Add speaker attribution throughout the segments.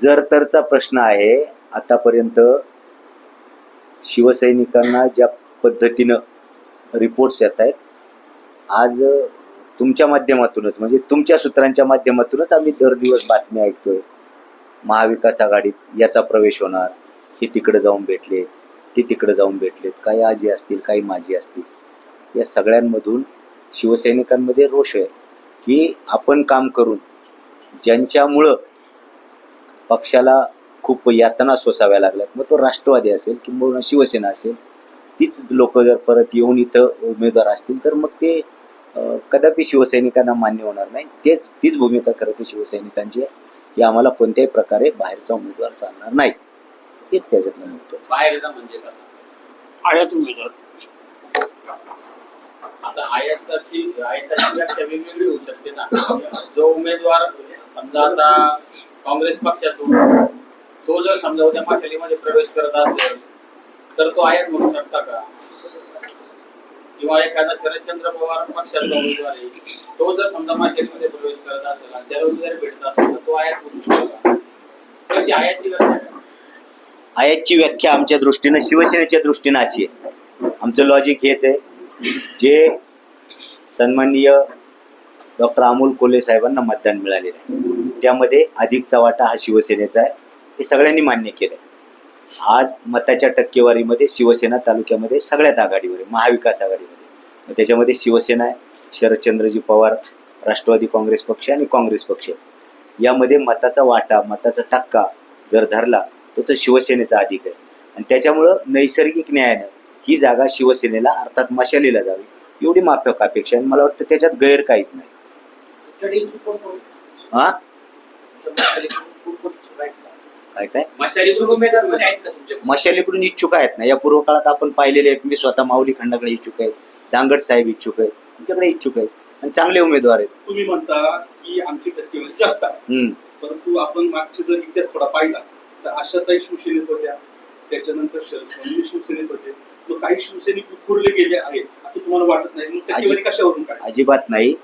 Speaker 1: जर तरचा प्रश्न आहे. आतापर्यंत शिवसैनिकांना ज्या पद्धतीनं रिपोर्ट्स येत आहेत आज तुमच्या माध्यमातूनच म्हणजे तुमच्या सूत्रांच्या माध्यमातूनच आम्ही दर दिवस बातम्या ऐकतोय. महाविकास आघाडीत याचा प्रवेश होणार हे तिकडे जाऊन भेटले ते तिकडे जाऊन भेटलेत काही आजी असतील काही माझी असतील. या सगळ्यांमधून शिवसैनिकांमध्ये रोष आहे की आपण काम करून ज्यांच्यामुळं पक्षाला खूप यातना सोसाव्या लागल्यात. मग तो राष्ट्रवादी असेल किंवा शिवसेना असेल तीच लोक जर परत येऊन इथं उमेदवार असतील तर मग ते कदापि शिवसैनिकांना मान्य होणार नाही. तेच तीच भूमिका खरं तर शिवसैनिकांची आहे की आम्हाला कोणत्याही प्रकारे बाहेरचा उमेदवार चालणार नाही. हेच त्याच्यातलं महत्त्व
Speaker 2: बाहेरचा म्हणजे
Speaker 3: आयात उमेदवार.
Speaker 2: आता आयाताची आयाताची व्याख्या वेगवेगळी होऊ शकते ना. जो उमेदवार समजा आता काँग्रेस पक्षातून तो जर समजा उद्या माशालीमध्ये प्रवेश करत असेल तर तो आयात म्हणू शकता का? किंवा एखादा शरदचंद्र पवार पक्षाचा उमेदवार आहे तो जर समजा माशालीमध्ये प्रवेश करत असेल आणि त्याला जर भेटत असेल तर तो आयात म्हणू शकतो का? कशी आयातची व्याख्या? काय?
Speaker 1: आयातची व्याख्या आमच्या दृष्टीनं शिवसेनेच्या दृष्टीनं अशी आहे. आमचं लॉजिक हेच आहे. जे सन्माननीय डॉक्टर अमोल कोल्हे साहेबांना मतदान मिळालेलं आहे. त्यामध्ये अधिकचा वाटा हा शिवसेनेचा आहे. हे सगळ्यांनी मान्य केलं आज मताच्या टक्केवारीमध्ये शिवसेना तालुक्यामध्ये सगळ्यात आघाडीवर आहे महाविकास आघाडीमध्ये. मग त्याच्यामध्ये शिवसेना आहे शरदचंद्रजी पवार राष्ट्रवादी काँग्रेस पक्ष आणि काँग्रेस पक्ष यामध्ये मताचा वाटा मताचा टक्का जर धरला तर तो शिवसेनेचा अधिक आहे. आणि त्याच्यामुळं नैसर्गिक न्यायानं ही जागा शिवसेनेला अर्थात मशालीला जावी एवढी माफक अपेक्षा आहे. आणि मला वाटतं त्याच्यात गैर काहीच नाही? हा काय काय?
Speaker 2: मशालीकडून उमेदवारमध्ये आहेत का तुमचे
Speaker 1: मशालीकडून इच्छुक आहेत? ना या पूर्व काळात आपण पाहिलेले आहेत. मी स्वतः माऊली खंडाकडे इच्छुक आहेत दांगट साहेब इच्छुक आहेत. तुमच्याकडे इच्छुक आहेत. आणि चांगले उमेदवार आहेत.
Speaker 4: तुम्ही म्हणता की आमची टक्केवारी जास्त आहे. परंतु आपण मागचे जर इतिहास थोडा पाहिला तर आशाताई शिवसेनेत होत्या. त्याच्यानंतर शरद सोनवणे शिवसेनेत होते. मग काही शिवसैनिक विखुरले गेले आहेत असं तुम्हाला वाटत नाही. मग टक्केवारी कशावरून काय
Speaker 1: अजिबात नाही.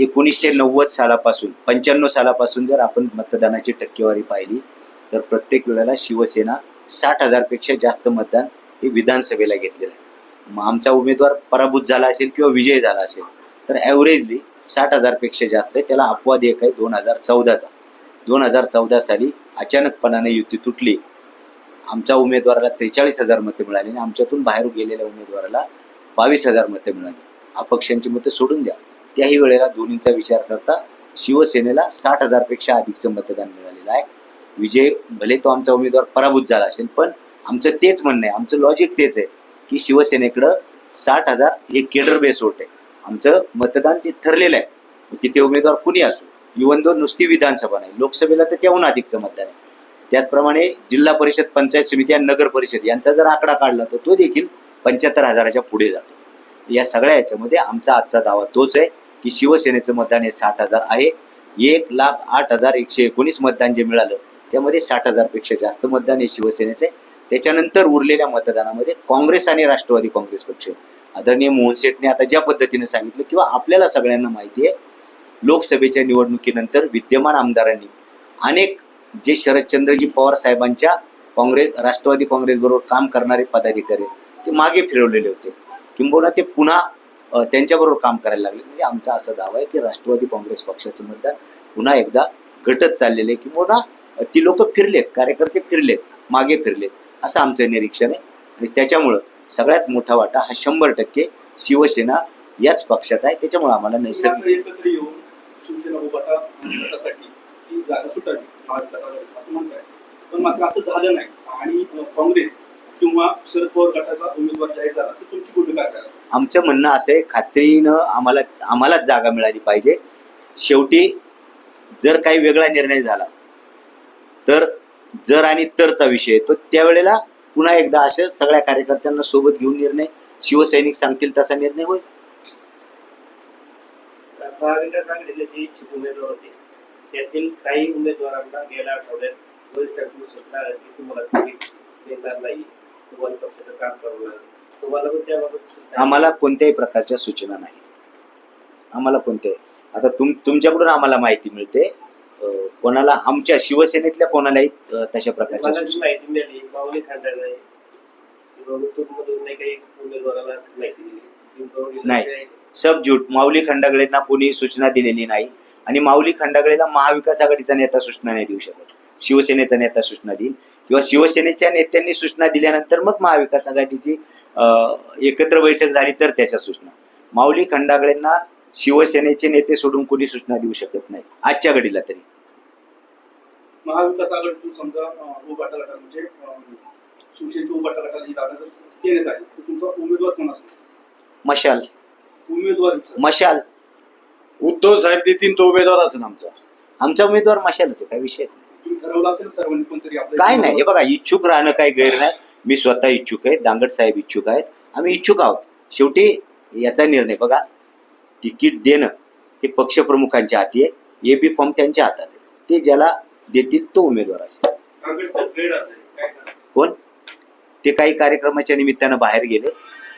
Speaker 1: एकोणीसशे नव्वद सालापासून पंच्याण्णव सालापासून जर आपण मतदानाची टक्केवारी पाहिली तर प्रत्येक वेळेला शिवसेना साठ हजारपेक्षा जास्त मतदान हे विधानसभेला घेतलेलं आहे. मग आमचा उमेदवार पराभूत झाला असेल किंवा विजय झाला असेल तर ॲव्हरेजली साठ हजारपेक्षा जास्त आहे. त्याला अपवाद एक आहे दोन हजार चौदाचा. दोन हजार चौदा साली अचानकपणाने युती तुटली. आमच्या उमेदवाराला त्रेचाळीस हजार मतं मिळाली आणि आमच्यातून बाहेर गेलेल्या उमेदवाराला बावीस हजार मतं मिळाली. अपक्षांची मतं सोडून द्या. त्याही वेळेला दोन्हींचा विचार करता शिवसेनेला साठ हजारपेक्षा अधिकचं मतदान मिळालेलं आहे. विजय भले तो आमचा उमेदवार पराभूत झाला असेल पण आमचं तेच म्हणणं आहे आमचं लॉजिक तेच आहे की शिवसेनेकडं साठ हजार हे केडर बेस होत आहे. आमचं मतदान ते ठरलेलं आहे. तिथे उमेदवार कुणी असो इवन दोन नुसती विधानसभा नाही लोकसभेला तर त्याहून अधिकचं मतदान आहे. त्याचप्रमाणे जिल्हा परिषद पंचायत समिती आणि नगर परिषद यांचा जर आकडा काढला तर तो देखील पंच्याहत्तर हजाराच्या पुढे जातो. या सगळ्या याच्यामध्ये आमचा आजचा दावा तोच आहे की शिवसेनेचं मतदान हे साठ हजार आहे. एक लाख आठ हजार एकशे एकोणीस मतदान जे मिळालं त्यामध्ये साठ हजारपेक्षा जास्त मतदान हे शिवसेनेचं आहे. त्याच्यानंतर उरलेल्या मतदानामध्ये काँग्रेस आणि राष्ट्रवादी काँग्रेस पक्ष आदरणीय मोहन शेठने आता ज्या पद्धतीने सांगितलं किंवा आपल्याला सगळ्यांना माहिती आहे लोकसभेच्या निवडणुकीनंतर विद्यमान आमदारांनी अनेक जे शरदचंद्रजी पवार साहेबांच्या काँग्रेस राष्ट्रवादी काँग्रेसबरोबर काम करणारे पदाधिकारी ते मागे फिरवलेले होते. किंबहुना ते पुन्हा त्यांच्याबरोबर काम करायला लागले. म्हणजे आमचा असा दावा आहे की राष्ट्रवादी काँग्रेस पक्षाचं मतदान पुन्हा एकदा घटत चाललेले आहे. किंबहुना ती लोक फिरलेत कार्यकर्ते फिरलेत मागे फिरलेत असं आमचं निरीक्षण आहे. आणि त्याच्यामुळं सगळ्यात मोठा वाटा हा शंभर टक्के शिवसेना याच पक्षाचा आहे. त्याच्यामुळे आम्हाला नैसर्गिक
Speaker 4: शिवसेना पण मात्र असं झालं नाही. आणि काँग्रेस किंवा शरद पवार गटाचा उमेदवार जाहीर झाला तर तुमची भूमिका काय असेल
Speaker 1: आमचं म्हणणं असं आहे खात्रीनं आम्हाला आम्हालाच जागा मिळाली पाहिजे. शेवटी जर काही वेगळा निर्णय झाला तर जर आणि तरचा विषय तो त्यावेळेला पुन्हा एकदा अशा सगळ्या कार्यकर्त्यांना सोबत घेऊन निर्णय शिवसैनिक सांगतील तसा निर्णय होईल.
Speaker 5: महाविकास आघाडीचे जे इच्छुक उमेदवार होते त्यातील काही उमेदवारांना गेल्या आठवड्यात सूचना की तुम्हाला तिकीट देणार नाही. तुम्हाला पक्षाचं काम करणार तुम्हाला पण त्याबाबत सूचना-
Speaker 1: आम्हाला कोणत्याही प्रकारच्या सूचना नाही. आम्हाला कोणत्याही आता तुम तुमच्याकडून आम्हाला माहिती मिळते. कोणाला आमच्या शिवसेनेतल्या कोणालाही तशा प्रकारच्या
Speaker 5: माहिती मिळाली माऊली नाही
Speaker 1: सब झूट माऊली खंडागळेंना कोणी सूचना दिलेली नाही. आणि माऊली खंडागळेला महाविकास आघाडीचा नेता सूचना नाही देऊ शकत. शिवसेनेचा नेता सूचना देईल. किंवा शिवसेनेच्या नेत्यांनी सूचना दिल्यानंतर मग महाविकास आघाडीची एकत्र बैठक झाली तर त्याच्या सूचना. माऊली खंडागळेंना शिवसेनेचे नेते सोडून कोणी सूचना देऊ शकत नाही आजच्या घडीला तरी.
Speaker 4: महाविकास आघाडीतून समजा गटाला म्हणजे अं, शिवसेनेच्या उभाटा गटाला ही जागा जर देण्यात आली तर तुमचा उमेदवार कोण असेल?
Speaker 1: मशाल.
Speaker 4: उमेदवारीचा
Speaker 1: मशाल.
Speaker 3: उद्धव साहेब देतील तो उमेदवार असेल आमचा.
Speaker 1: आमचा उमेदवार मशालच आहे काय विषय
Speaker 4: ठरवलं असेल सर्वांनी कोणतरी आपलं
Speaker 1: काय नाही. हे बघा इच्छुक राहणं काही गैर नाही. मी स्वतः इच्छुक आहे. दांगड साहेब इच्छुक आहेत. आम्ही इच्छुक आहोत. शेवटी याचा निर्णय बघा. तिकीट देणं हे पक्षप्रमुखांच्या हाती आहे. ए बी फॉर्म त्यांच्या हातात आहे. ते ज्याला देतील तो उमेदवार असेल? कोण? ते काही कार्यक्रमाच्या निमित्तानं बाहेर गेले.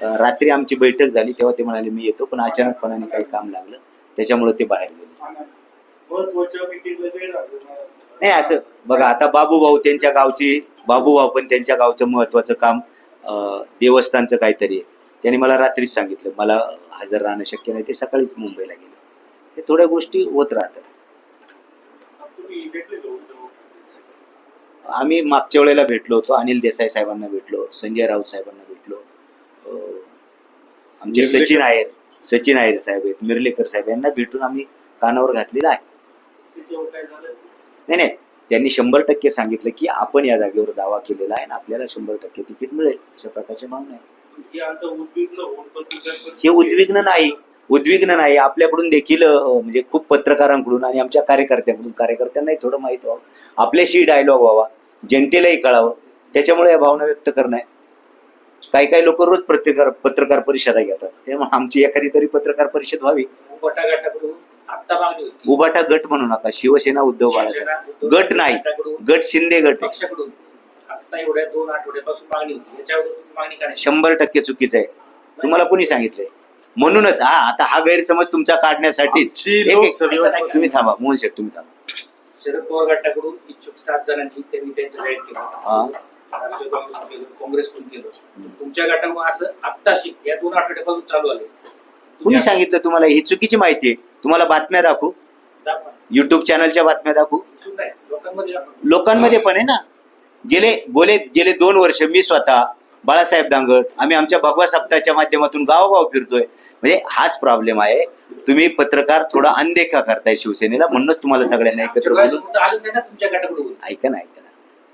Speaker 1: रात्री आमची बैठक झाली. तेव्हा ते म्हणाले मी येतो. पण अचानकपणाने काही काम लागलं. त्याच्यामुळे ते बाहेर गेले. नाही असं. बघा आता बाबूभाऊ त्यांच्या गावची बाबूभाऊ पण त्यांच्या गावचं महत्वाचं काम देवस्थानचं काहीतरी आहे. त्यांनी मला रात्रीच सांगितलं मला हजर राहणं शक्य नाही ते सकाळीच मुंबईला गेले. हे थोड्या गोष्टी होत राहतात? आम्ही मागच्या वेळेला भेटलो होतो अनिल देसाई साहेबांना भेटलो संजय राऊत साहेबांना भेटलो. अं, आमचे. सचिन आहेर सचिन आहेर साहेब आहेत मिर्लेकर साहेब यांना भेटून आम्ही कानावर घातलेला आहे. नाही नाही. त्यांनी शंभर टक्के सांगितलं की आपण या जागेवर दावा केलेला आहे आणि आपल्याला शंभर टक्के तिकीट मिळेल अशा प्रकारचे भावना आहे
Speaker 4: हे उद्विग्न
Speaker 1: हे नाही. उद्विग्न नाही. आपल्याकडून देखील म्हणजे खूप पत्रकारांकडून आणि आमच्या कार्यकर्त्यांकडून कार्यकर्त्यांनाही थोडं माहीत व्हावं. आपल्याशी डायलॉग व्हावा. जनतेलाही कळावं. त्याच्यामुळे या भावना व्यक्त करणं. आहे काही काही लोक रोज पत्रकार पत्रकार परिषदा घेतात. तेव्हा आमची एखादी तरी पत्रकार परिषद व्हावी.
Speaker 2: उभटा गटाकडून आत्ता मागणी होती.
Speaker 1: उभाटा गट म्हणू नका शिवसेना उद्धव बाळासाहेब. गट नाही. गट शिंदे गट शंभर टक्के चुकीचं आहे. तुम्हाला कोणी सांगितलंय? म्हणूनच हा आता हा गैरसमज तुमचा काढण्यासाठीच.
Speaker 3: लोकसभेवर
Speaker 1: तुम्ही थांबा मोहन शेठ तुम्ही थांबा.
Speaker 2: शरद पवार गटाकडून इच्छुक सात जणांनी त्यांनी त्यांचं जाहीर केलं
Speaker 1: हा.
Speaker 2: राष्ट्रीय काँग्रेस केलं काँग्रेसकडून केलं तुमच्या गटामुळे असं आत्ताशी या दोन आठवड्यापासून चालू आले
Speaker 1: कुणी सांगितलं तुम्हाला? ही चुकीची माहिती आहे. तुम्हाला बातम्या दाखवू. युट्यूब चॅनलच्या बातम्या दाखवू.
Speaker 2: लोकांमध्ये
Speaker 1: पण आहे ना? गेले बोले गेले दोन वर्ष मी स्वतः बाळासाहेब दांगट आम्ही आमच्या भगवा सप्ताहाच्या माध्यमातून गावोगाव फिरतोय. म्हणजे हाच प्रॉब्लेम आहे. तुम्ही पत्रकार थोडा अनदेखा करताय शिवसेनेला म्हणूनच तुम्हाला सगळ्यांना एकत्र ऐका ना ऐका ना.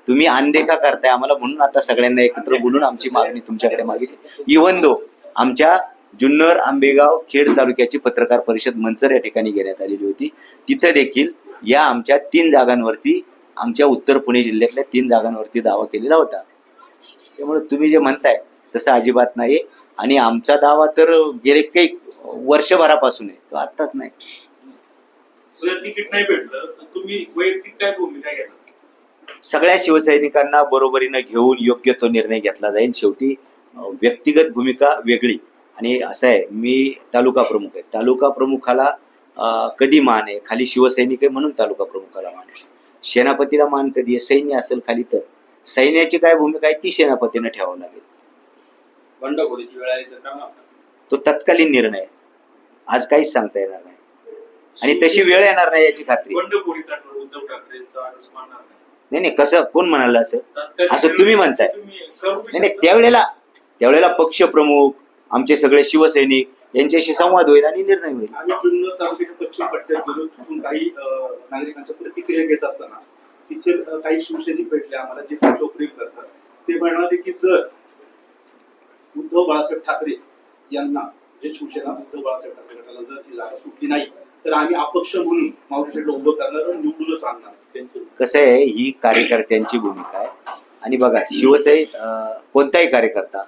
Speaker 1: तुम्ही अनदेखा करताय आम्हाला म्हणून आता सगळ्यांना एकत्र बोलून आमची मागणी तुमच्याकडे मागितली. इव्हन दो आमच्या जुन्नर आंबेगाव खेड तालुक्याची पत्रकार परिषद मंचर या ठिकाणी घेण्यात आलेली होती. तिथं देखील या आमच्या तीन जागांवरती आमच्या उत्तर पुणे जिल्ह्यातल्या तीन जागांवरती दावा केलेला होता. त्यामुळे तुम्ही जे म्हणताय तसं अजिबात नाही आणि आमचा दावा तर गेले काही वर्षभरापासून आहे तो आत्ताच नाही.
Speaker 4: जर तिकीट नाही भेटलं तर तुम्ही वैयक्तिक काय भूमिका घ्याल
Speaker 1: सगळ्या शिवसैनिकांना बरोबरीनं घेऊन योग्य तो निर्णय घेतला जाईल. शेवटी व्यक्तिगत भूमिका वेगळी. आणि असं आहे मी तालुका प्रमुख आहे. तालुका प्रमुखाला कधी मान आहे? खाली शिवसैनिक आहे म्हणून तालुका प्रमुखाला मान आहे. सेनापतीला मान कधी आहे? सैन्य असेल खाली तर. सैन्याची काय भूमिका आहे? ती सेनापतीनं ठेवावं लागेल.
Speaker 2: बंडखोरीची वेळ आली तर?
Speaker 1: तो तत्कालीन निर्णय. आज काहीच सांगता येणार नाही. आणि तशी वेळ येणार नाही याची खात्री.
Speaker 4: नाही.
Speaker 1: नाही कसं? कोण म्हणाल असं? असं तुम्ही म्हणताय. नाही नाही. त्यावेळेला त्यावेळेला पक्षप्रमुख आमचे सगळे शिवसैनिक यांच्याशी संवाद होईल आणि निर्णय होईल.
Speaker 4: जुन्नर तालुक्याच्या पश्चिम पट्ट्यात गेलो तिथून काही नागरिकांच्या प्रतिक्रिया घेत असताना तिथे काही शिवसैनिक भेटले आम्हाला जे फोटो प्रेम करतात. ते म्हणाले की जर उद्धव बाळासाहेब ठाकरे यांना जे शिवसेना उद्धव बाळासाहेब ठाकरे गटाला जर ती जागा सुटली नाही तर आम्ही अपक्ष म्हणून मावळीला उभं करणार आणि निवडूनच आणणार.
Speaker 1: कसं आहे ही कार्यकर्त्यांची भूमिका आहे. आणि बघा शिवसै अं, कोणताही कार्यकर्ता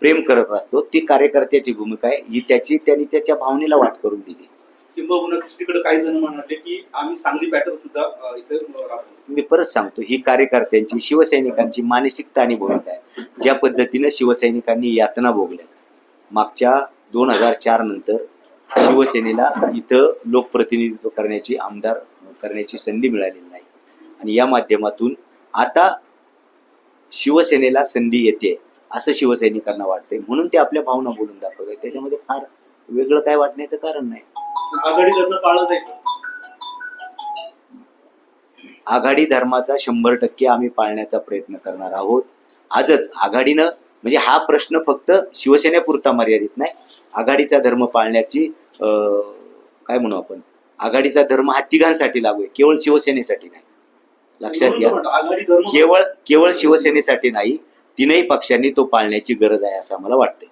Speaker 1: प्रेम करत असतो ती कार्यकर्त्याची भूमिका आहे. ही त्याची त्यांनी त्याच्या भावनेला वाट करून दिली.
Speaker 4: किंबहुना दुसरीकडे काही जण म्हणाले की आम्ही सांगली पॅटर्न सुद्धा इथे
Speaker 1: मी परत सांगतो ही कार्यकर्त्यांची शिवसैनिकांची मानसिकता आणि भूमिका आहे. ज्या पद्धतीनं शिवसैनिकांनी यातना भोगल्या. मागच्या दोन हजार चार नंतर शिवसेनेला इथं लोकप्रतिनिधित्व करण्याची आमदार करण्याची संधी मिळालेली नाही. आणि या माध्यमातून आता शिवसेनेला संधी येते. असं शिवसैनिकांना वाटते म्हणून ते आपल्या भावना बोलून दाखवत आहेत त्याच्यामध्ये फार वेगळं काय वाटण्याचं कारण नाही.
Speaker 4: आघाडी
Speaker 1: आघाडी धर्माचा शंभर टक्के आम्ही पाळण्याचा प्रयत्न करणार आहोत. आजच आघाडीनं म्हणजे हा प्रश्न फक्त शिवसेनेपुरता मर्यादित नाही. आघाडीचा धर्म पाळण्याची काय म्हणू आपण? आघाडीचा धर्म हा तिघांसाठी लागू आहे. केवळ शिवसेनेसाठी नाही. लक्षात घ्या. केवळ केवळ शिवसेनेसाठी नाही. तीनही पक्षांनी तो पाळण्याची गरज आहे असं आम्हाला वाटते